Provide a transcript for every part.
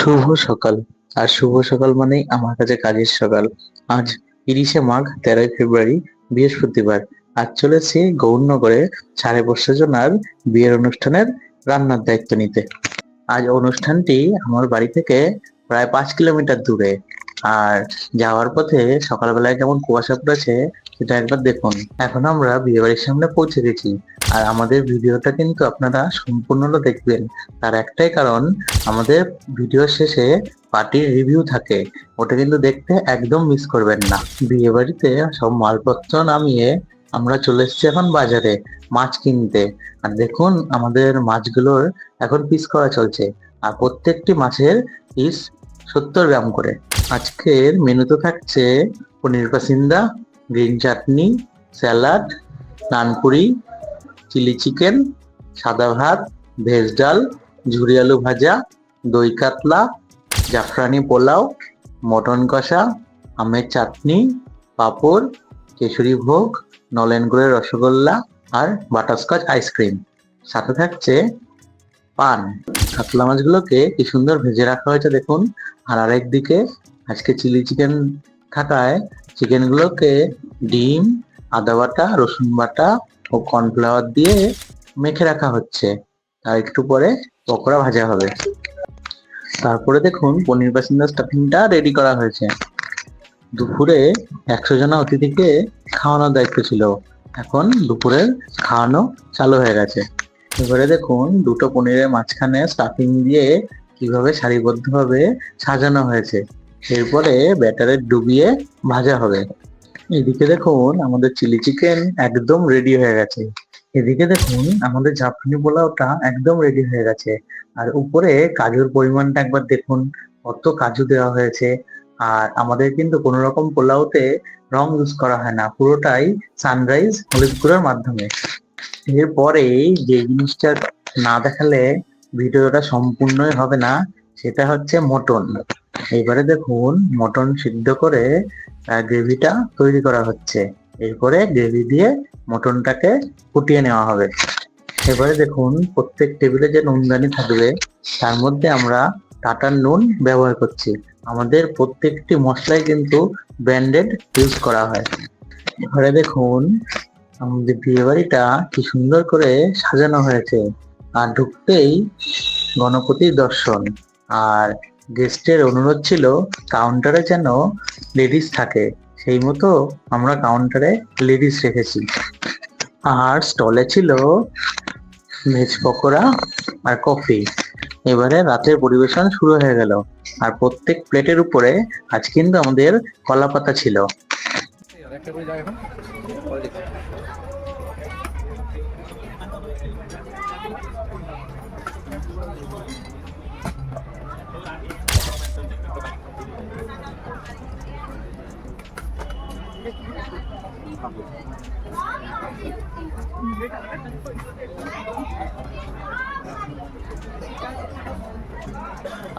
শুভ সকাল। আর শুভ সকাল মানেই আমার কাছে কাজের সকাল। আজ তিরিশে মাঘ, তেরোই ফেব্রুয়ারি, বৃহস্পতিবার। আজ চলেছি গৌরনগরে সাড়ে বর্ষা জনার বিয়ের অনুষ্ঠানের রান্নার দায়িত্ব নিতে। আজ অনুষ্ঠানটি আমার বাড়ি থেকে প্রায় পাঁচ কিলোমিটার দূরে। আর যাওয়ার পথে সকালবেলায় কেমন কুয়াশা পড়েছে, সেটা একবার দেখুন। এখন আমরা বিয়ে বাড়ির সামনে পৌঁছে গেছি। আর আমাদের ভিডিওটা কিন্তু আপনারা সম্পূর্ণটা দেখবেন। তার একটাই কারণ, আমাদের ভিডিও শেষে পার্টির রিভিউ থাকে। ওটা কিন্তু দেখতে একদম মিস করবেন না। বিয়ে বাড়িতে সব মালপত্র নামিয়ে আমরা চলে এসেছি এখন বাজারে মাছ কিনতে। আর দেখুন, আমাদের মাছগুলোর এখন পিস করা চলছে। আর প্রত্যেকটি মাছের পিস সত্তর গ্রাম করে। আজকের মেনুতে থাকছে paneer pasanda, green chutney, salad, naan puri chilli chicken, সাদা ভাত, ভেজ ডাল, ঝুরি আলু ভাজা, দই কাতলা, জাফরানি পোলাও, মটন কষা, আমের চাটনি, পাঁপড়, কেশরি ভোগ, নলেন গুড়ের রসগোল্লা আর বাটারস্কচ আইসক্রিম। সাথে থাকছে পান। কাতলা মাছগুলোকে কি সুন্দর ভেজে রাখা হয়েছে দেখুন। আর আরেক দিকে আজকে চিলি চিকেন থাকায় চিকেনগুলোকে ডিম, আদা বাটা, রসুন বাটা ও কর্নফ্লাওয়ার দিয়ে মেখে রাখা হচ্ছে। আর একটু পরে পকোড়া ভাজা হবে। তারপরে দেখুন পনির বাসিন্দা স্টাফিংটা রেডি করা হয়েছে। দুপুরে একশো জনা অতিথিকে খাওয়ানোর দায়িত্ব ছিল। এখন দুপুরের খাওয়ানো চালু হয়ে গেছে। এবারে দেখুন দুটো পনিরের মাঝখানে স্টাফিং দিয়ে কীভাবে সারিবদ্ধভাবে সাজানো হয়েছে। এরপরে ব্যাটারে ডুবিয়ে ভাজা হবে। এদিকে দেখুন আমাদের চিলি চিকেন একদম রেডি হয়ে গেছে। এদিকে দেখুন আমাদের জাফরানি পোলাওটা একদম রেডি হয়ে গেছে। আর উপরে কাজুর পরিমাণটা একবার দেখুন, কত কাজু দেওয়া হয়েছে। আর আমাদের কিন্তু কোনো রকম পোলাওতে রং ইউজ করা হয় না, পুরোটাই সানরাইজ হলুদ গুঁড়োর মাধ্যমে। এরপরে যে জিনিসটা না দেখালে ভিডিওটা সম্পূর্ণই হবে না, সেটা হচ্ছে মটন। এবারে দেখুন, মটন সিদ্ধ করে গ্রেভিটা তৈরি করা হচ্ছে। এরপরে গ্রেভি দিয়ে মটনটাকে ফুটিয়ে নেওয়া হবে। এবারে দেখুন, প্রত্যেক টেবিলে যে নুনদানি থাকবে, তার মধ্যে আমরা টাটার নুন ব্যবহার করছি। আমাদের প্রত্যেকটি মশলাই কিন্তু ব্র্যান্ডেড ইউজ করা হয়। এবারে দেখুন, আমাদের বিয়ে বাড়িটা কি সুন্দর করে সাজানো হয়েছে। আর ঢুকতেই গণপতির দর্শন। আর গেস্টের অনুরোধ ছিল কাউন্টারে যেন লেডিস থাকে। সেই মতো আমরা কাউন্টারে লেডিস রেখেছি। আর স্টলে ছিল ভেজ পকোড়া আর কফি এবারে রাতের পরিবেশন শুরু হয়ে গেল। আর প্রত্যেক প্লেটের উপরে আজ কিন্তু আমাদের কলা পাতা ছিল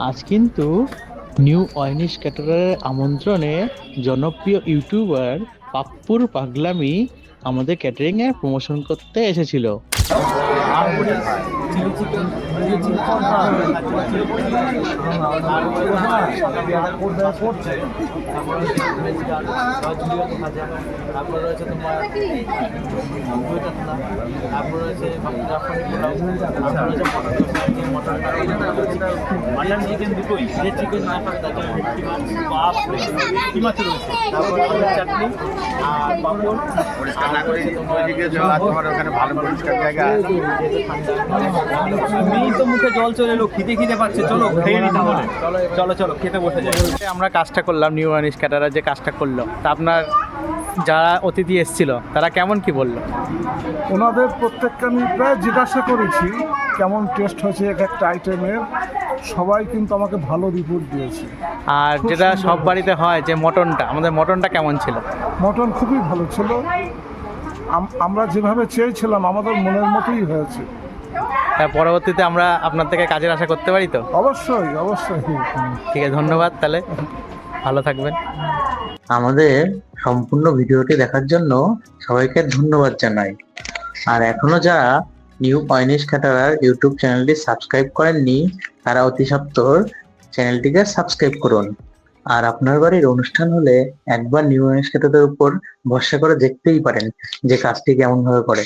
আজ কিন্তু নিউ অয়নিশ ক্যাটারারের আমন্ত্রণে জনপ্রিয় ইউটিউবার পাপ্পুর পাগলামি আমাদের ক্যাটারিংয়ে প্রমোশন করতে এসেছিল। তারপর রয়েছে তোমার তারপর রয়েছে মটন চিকেন দুটোই যে চিকেন না বাপ রয়েছে চাটনি আর পাঁপড় পরিষ্কার না করে ওইদিকে যাও আর তোমার ওখানে ভালো পরিষ্কার জায়গা। তো মুখে জল চলে এলো খিদে খিদে পাচ্ছে। চলো খেয়ে নি তাহলে। চলো চলো খেতে বসে যাই। আমরা কাজটা করলাম নিউ আনিস ক্যাটারার যে কাজটা করল। তা আপনার যারা অতিথি এসেছিল তারা কেমন কি বলল? ওনাদের প্রত্যেককে আমি প্রায় জিজ্ঞাসা করেছি কেমন টেস্ট হয়েছে এক একটা আইটেমের সবাই কিন্তু আমাকে ভালো রিপোর্ট দিয়েছে। আর যেটা সব বাড়িতে হয় যে মটনটা আমাদের মটনটা কেমন ছিল? মটন খুবই ভালো ছিল। আমরা যেভাবে চেয়েছিলাম আমাদের মনের মতোই হয়েছে। তা পরবর্তীতে আমরা আপনার থেকে কাজের আশা করতে পারি তো? অবশ্যই অবশ্যই। ঠিক আছে ধন্যবাদ তাহলে। ভালো থাকবেন। আমাদের সম্পূর্ণ ভিডিওটি দেখার জন্য সবাইকে ধন্যবাদ জানাই। আর এখনও যারা নিউ পয়নিশ ক্যাটারার ইউটিউব চ্যানেলটি সাবস্ক্রাইব করেননি তারা অতি সত্বর চ্যানেলটিকে সাবস্ক্রাইব করুন। আর আপনার বাড়ির অনুষ্ঠান হলে একবার ক্যাটারের উপর ভরসা করে দেখতেই পারেন যে কাজটি কেমন ভাবে করে।